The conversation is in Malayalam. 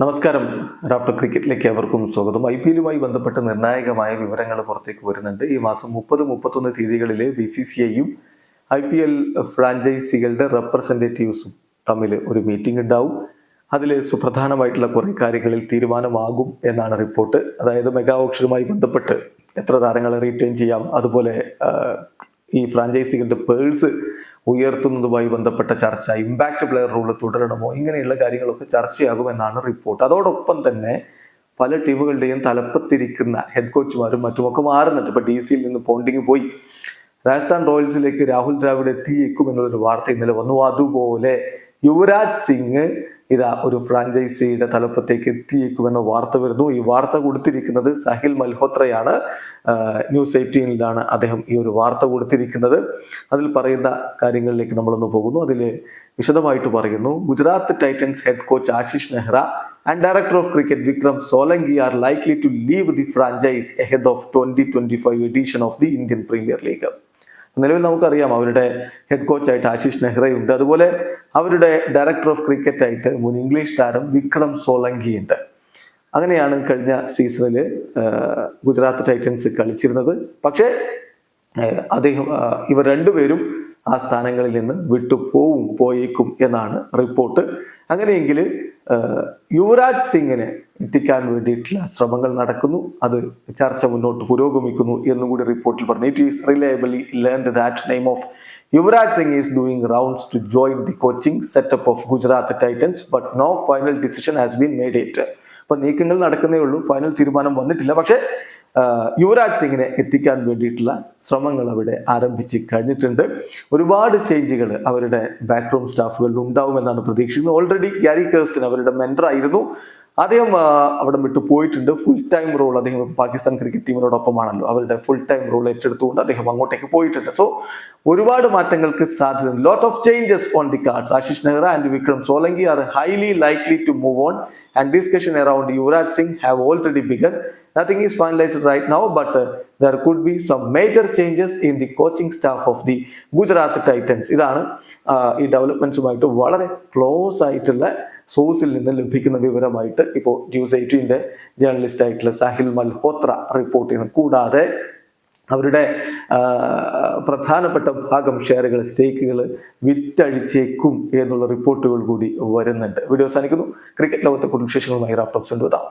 നമസ്കാരം. റാഫ്റ്റർ ക്രിക്കറ്റിലേക്ക് അവർക്കും സ്വാഗതം. ഐ പി എല്ലുമായി ബന്ധപ്പെട്ട് നിർണായകമായ വിവരങ്ങൾ പുറത്തേക്ക് വരുന്നുണ്ട്. ഈ മാസം മുപ്പത് മുപ്പത്തൊന്ന് തീയതികളിലെ ബി സി സി ഐയും ഐ പി എൽ ഫ്രാഞ്ചൈസികളുടെ റെപ്രസെന്റേറ്റീവ്സും തമ്മിൽ ഒരു മീറ്റിംഗ് ഉണ്ടാവും. അതിൽ സുപ്രധാനമായിട്ടുള്ള കുറേ കാര്യങ്ങളിൽ തീരുമാനമാകും എന്നാണ് റിപ്പോർട്ട്. അതായത് മെഗാ ഓപ്ഷനുമായി ബന്ധപ്പെട്ട് എത്ര താരങ്ങളെ റീറ്റെയിൻ ചെയ്യാം? അതുപോലെ ഈ ഫ്രാഞ്ചൈസികളുടെ പേഴ്സ് ഉയർത്തുന്നതുമായി ബന്ധപ്പെട്ട ചർച്ച ഇമ്പാക്ട് പ്ലെയർ റൂൾ തുടരണമോ ഇങ്ങനെയുള്ള കാര്യങ്ങളൊക്കെ ചർച്ചയാകുമെന്നാണ് റിപ്പോർട്ട് അതോടൊപ്പം തന്നെ പല ടീമുകളുടെയും തലപ്പത്തിരിക്കുന്ന ഹെഡ് കോച്ചുമാരും മറ്റുമൊക്കെ മാറുന്നുണ്ട്. ഇപ്പൊ ഡി സിയിൽ നിന്ന് പോണ്ടിങ് പോയി. രാജസ്ഥാൻ റോയൽസിലേക്ക് രാഹുൽ ദ്രാവിഡ് എത്തിയേക്കും എന്നുള്ളൊരു വാർത്ത ഇന്നലെ വന്നു. അതുപോലെ യുവരാജ് സിംഗ് ഇതാ ഒരു ഫ്രാഞ്ചൈസിയുടെ തലപ്പത്തേക്ക് എത്തിയേക്കുമെന്ന വാർത്ത വരുന്നു. ഈ വാർത്ത കൊടുത്തിരിക്കുന്നത് സഹിൽ മൽഹോത്രയാണ്. ന്യൂസ് എയ്റ്റീനിലാണ് അദ്ദേഹം ഈ ഒരു വാർത്ത കൊടുത്തിരിക്കുന്നത്. അതിൽ പറയുന്ന കാര്യങ്ങളിലേക്ക് നമ്മളൊന്ന് പോകുന്നു. അതിൽ വിശദമായിട്ട് പറയുന്നു. Gujarat titans head coach Ashish Nehra and director of cricket Vikram Solanki are likely to leave the franchise ahead of twenty twenty five edition of the Indian premier league നിലവിൽ നമുക്കറിയാം അവരുടെ ഹെഡ് കോച്ചായിട്ട് ആശിഷ് നെഹ്റയുണ്ട് അതുപോലെ അവരുടെ ഡയറക്ടർ ഓഫ് ക്രിക്കറ്റ് ആയിട്ട് മുൻ ഇംഗ്ലീഷ് താരം വിക്രം സോളങ്കി ഉണ്ട്. അങ്ങനെയാണ് കഴിഞ്ഞ സീസണിൽ ഗുജറാത്ത് ടൈറ്റൻസ് കളിച്ചിരുന്നത്. പക്ഷേ അദ്ദേഹം ഇവർ രണ്ടുപേരും ആ സ്ഥാനങ്ങളിൽ നിന്ന് വിട്ടു പോവും പോയേക്കും എന്നാണ് റിപ്പോർട്ട്. അങ്ങനെയെങ്കിൽ യുവരാജ് സിംഗിനെ എത്തിക്കാൻ വേണ്ടിയിട്ടുള്ള ശ്രമങ്ങൾ നടക്കുന്നു. അത് ചർച്ച മുന്നോട്ട് പുരോഗമിക്കുന്നു എന്നും കൂടി റിപ്പോർട്ടിൽ പറഞ്ഞു. It is reliably learn that name of Yuvraj Singh is doing rounds to join the coaching setup of Gujarat titans but no final decision has been made it അപ്പൊ നീക്കങ്ങൾ നടക്കുന്നേ ഉള്ളൂ. ഫൈനൽ തീരുമാനം വന്നിട്ടില്ല. പക്ഷേ യുവരാജ് സിംഗിനെ എത്തിക്കാൻ വേണ്ടിയിട്ടുള്ള ശ്രമങ്ങൾ അവിടെ ആരംഭിച്ച് കഴിഞ്ഞിട്ടുണ്ട്. ഒരുപാട് ചേഞ്ചുകൾ അവരുടെ ബാക്ക്റൂം സ്റ്റാഫുകളിൽ ഉണ്ടാവുമെന്നാണ് പ്രതീക്ഷിക്കുന്നത്. ഓൾറെഡി ഗ്യാരി കേഴ്സൺ അവരുടെ മെന്റർ ആയിരുന്നു. അദ്ദേഹം അവിടെ വിട്ടു പോയിട്ടുണ്ട്. ഫുൾ ടൈം റോൾ അദ്ദേഹം പാകിസ്ഥാൻ ക്രിക്കറ്റ് ടീമിനോടൊപ്പമാണല്ലോ അവരുടെ ഫുൾ ടൈം റോൾ ഏറ്റെടുത്തുകൊണ്ട് അദ്ദേഹം അങ്ങോട്ടേക്ക് പോയിട്ടുണ്ട്. സോ ഒരുപാട് മാറ്റങ്ങൾക്ക് സാധ്യത lot of changes on the cards Ashish Nehra and Vikram Solanki are highly likely to move on and discussion around Yuvraj Singh have already begun nothing is finalised right now but there could be some major changes in the coaching staff of the Gujarat titans. ഇതാണ് ഈ ഡെവലപ്മെന്റ്സുമായിട്ട് വളരെ ക്ലോസ് ആയിട്ടുള്ള സോഴ്സിൽ നിന്ന് ലഭിക്കുന്ന വിവരമായിട്ട് ഇപ്പോൾ ന്യൂസ് എയ്റ്റീന്റെ ജേർണലിസ്റ്റ് ആയിട്ടുള്ള സാഹിൽ മൽഹോത്ര റിപ്പോർട്ട് ചെയ്യുന്നു. കൂടാതെ അവരുടെ പ്രധാനപ്പെട്ട ഭാഗം ഷെയറുകൾ സ്റ്റേക്കുകൾ വിറ്റഴിച്ചേക്കും എന്നുള്ള റിപ്പോർട്ടുകൾ കൂടി വരുന്നുണ്ട്. വീഡിയോ അവസാനിക്കുന്നു. ക്രിക്കറ്റ് ലോകത്തെ കുടുംബ വിശേഷങ്ങളുമായി റാഫ്റ്റോപ്സ് കൊണ്ടുവരാം.